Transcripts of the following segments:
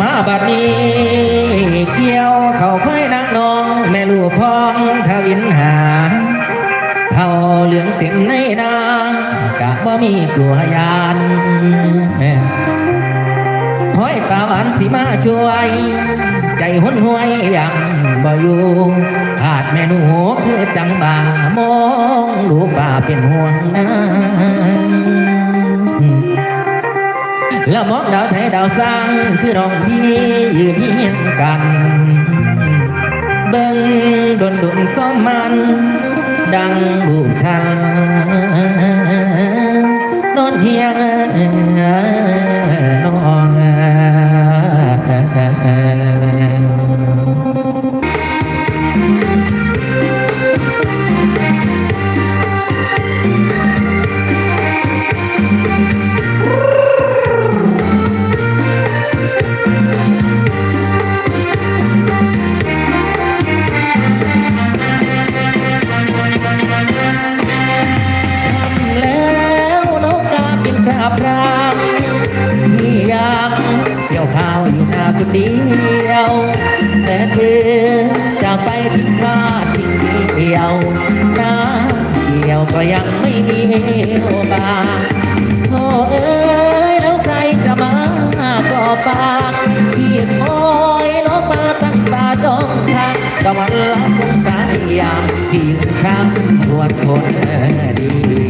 มาบัดนี้เกี่ยวเขาค่อยนางนอง แม่ลูกพ้องทวินหา เขาเหลืองเต็มในนากะบ่มีกลัวยานห้อยตาหวานสิมาช่วย ใจหุนหวยยังบ่อยู่ขาดแม่หนูคือจังบ่ามองดูป่าเป็นห่วงนะ แล้วมองดาวไทยดาวสร้างคือน้องพี่ยืนเฮียงกัน เบิ้งดนดุนซ้อมมัน ดังบูชานนอนเฮียง เกี่ยวข้าวอยู่หน้าคนเดียว แต่เธอจะไปทิ้งข้าทิ้งเดียวน้ำเกี่ยวก็ยังไม่มีเอวบางโอ้เอ้ยแล้วใครจะมาก็ปากพี่คอยนกมาตั้งตาจ้องทางตะวันลับคงตายยามพี่ครั้งทวนคนเดี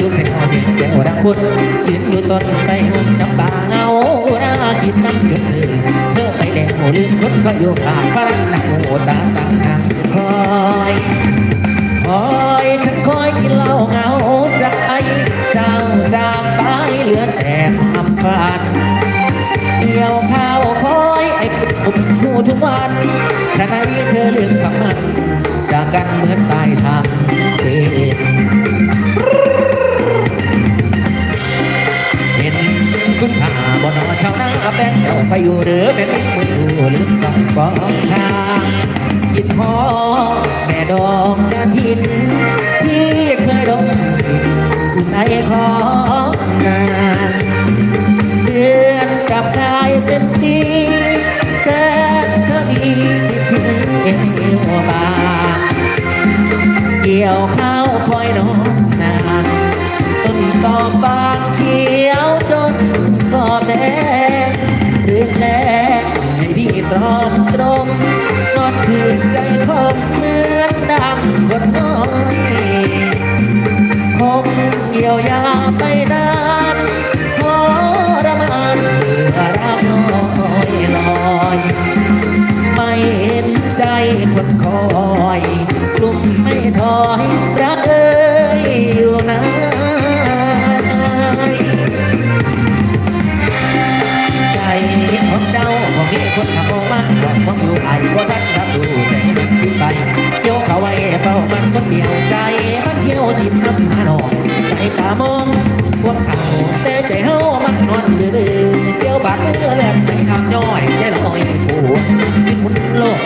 นกระด้างจุดเส้นหอเสียงแก้วดังพุดยืนอยู่ต้นไทรหุ่นน้ำตาเงาหน้าคิดน้ำหยดสื่อเธอไปแล้วลืมคนก็อยู่ข้างพระนักโมตาตั้งทางคอยคอยฉันคอยกินเหล้าเงาใจเจ้าจากไปเหลือแต่ความฝันเกี่ยวข้าวคอยไอ้กุบหูทุกวันฉะนั้เธอลืมคำมันจากกันเหมือนตายทางเดิน คุณค่าบนอชาวนาแบนเจ้าไปอยู่หรือเป็นมือสู่ลืมสั่งกองทางคิดพอแม่ดอกกระถินที่เคยดมกลิ่นในของนางเดือนกับกายเป็นปีแสนเธอดีที่ถึงเอวบางเกี่ยวข้าวคอยนอนนานต้นตอกบางเขียว อบแดงเรื่องแรกให้พี่ตรอมตรงนอนคืนใจคมเหมือนดังคนน้อยคงเยียวยาไปนานทรมานเมื่อรักน้อยลอยไม่เห็นใจคนคอยกลุ่มไม่ถอยรักเอ้ยอยู่น ว่าความอยู่ไอ้ว่าท่กนรับดูแต่ไม่ไปเที่ยวเขาไว้เฝ้ามันก็เดียวใจมัเที่ยวจิมน้ำหานองใจตามองพวกเขาแต่ใจเฮามันนอนดื้อเที่ยวบาดเลือดแลกในน้ำย่อยใจลอยโอ้ยมุนโลก